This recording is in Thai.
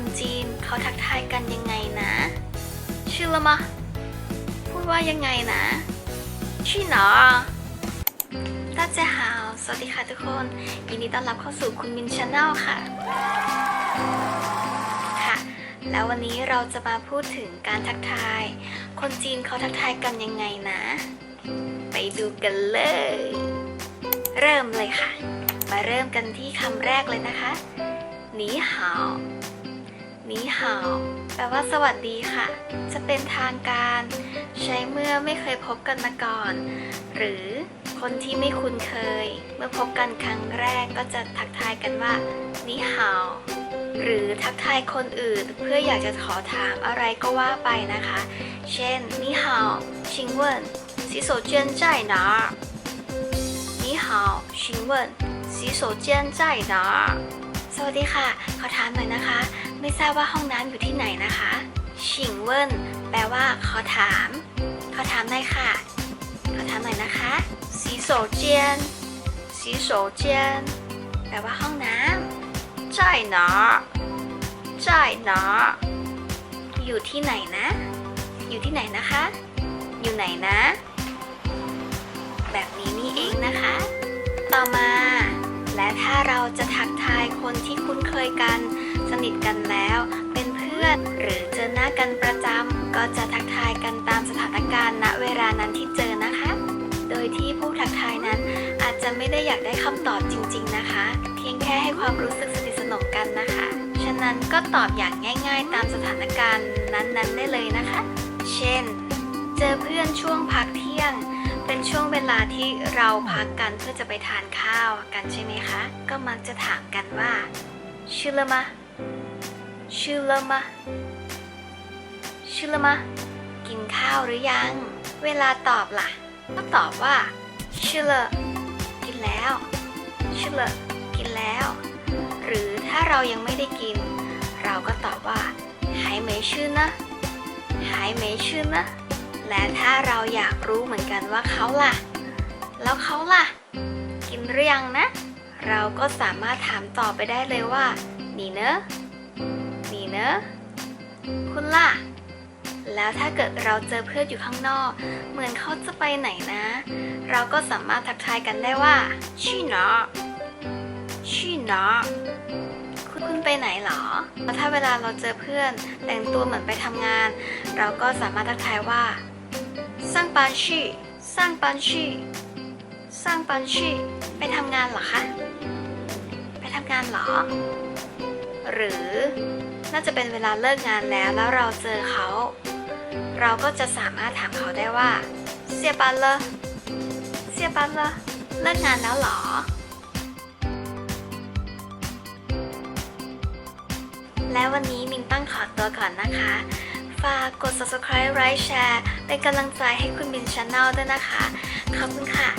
คนจีนเขาทักทายกันยังไงนะชื่อละมะพูดว่ายังไงนะชื่อหนอต้าเจ้าหาวสวัสดีค่ะทุกคน ยินดีต้อนรับเข้าสู่คุณมินชาแนลค่ะ ค่ะ แล้ววันนี้เราจะมาพูดถึงการทักทาย คนจีนเขาทักทายกันยังไงนะ ไปดูกันเลย เริ่มเลยค่ะ มาเริ่มกันที่คำแรกเลยนะคะหนีหาว นีหาวแปลว่าสวัสดีค่ะ จะเป็นทางการ ใช้เมื่อไม่เคยพบกันมาก่อน หรือคนที่ไม่คุ้นเคย เมื่อพบกันครั้งแรกก็จะทักทายกันว่าหนีหาวหรือทักทายคนอื่นเพื่ออยากจะขอถามอะไรก็ว่าไปนะคะ เช่น你好请问洗手间在哪儿你好请问洗手间在哪儿สวัสดีค่ะ ขอถามหน่อยนะคะ ไม่ทราบว่าห้องน้ำอยู่ที่ไหนนะคะ ชิงเวินแปลว่าขอถาม ขอถามหน่อยค่ะ ขอถามหน่อยนะคะ สีโซเจียน สีโซเจียน แปลว่าห้องน้ำจ่านาะจ่านาอยู่ที่ไหนนะ อยู่ที่ไหนนะคะ อยู่ไหนนะ แบบนี้นี่เองนะคะ ต่อมา และถ้าเราจะทักทายคนที่คุ้นเคยกัน นิทกันแล้ว เป็นเพื่อนหรือเจอหน้ากันประจำก็จะทักทายกันตามสถานการณ์ณเวลานั้นที่เจอนะคะ โดยที่ผู้ทักทายนั้นอาจจะไม่ได้อยากได้คำตอบจริง ๆนะคะ เพียงแค่ให้ความรู้สึกสนิทสนมกันนะคะ ฉะนั้นก็ตอบอย่างง่าย ๆ ตามสถานการณ์นั้นๆ ได้เลยนะคะ เช่น เจอเพื่อนช่วงพักเที่ยงเป็นช่วงเวลาที่เราพักกันเพื่อจะไปทานข้าวกันใช่ไหมคะ ก็มักจะถามกันว่าชื่อละมะ ชื่อละมะ ชื่อละมะ กินข้าวหรือยัง เวลาตอบละ่ะ ก็ตอบว่า ชื่อละกินแล้ว ชื่อละกินแล้ว หรือถ้าเรายังไม่ได้กิน เราก็ตอบว่าหายไม่ชื่อนะหายไม่ชื่อนะ และถ้าเราอยากรู้เหมือนกันว่าเขาล่ะ แล้วเขาล่ะ กินหรือยังนะ เราก็สามารถถามต่อไปได้เลยว่านี่เนอะะ คุณล่ะ แล้วถ้าเกิดเราเจอเพื่อนอยู่ข้างนอก เหมือนเขาจะไปไหนนะ เราก็สามารถทักทายกันได้ว่าชี่เนาะชี่เนาะคุณคุณไปไหนหรอแล้วถ้าเวลาเราเจอเพื่อนแต่งตัวเหมือนไปทำงาน เราก็สามารถทักทายว่าสร้างปันชี่สร้างปันชี่สร้างปันชี่ไปทำงานเหรอคะ ไปทำงานเหรอ หรือ น่าจะเป็นเวลาเลิกงานแล้วแล้วเราเจอเขา เราก็จะสามารถถามเขาได้ว่าเสียบันเลเสียบันเลเลิกงานแล้วหรอ และวันนี้มินตั้งขอตัวก่อนนะคะ ฝากกด subscribe ไลค์แชร์เป็นกำลังใจให้คุณมินช n แนลด้วยนะคะ ขอบคุณค่ะ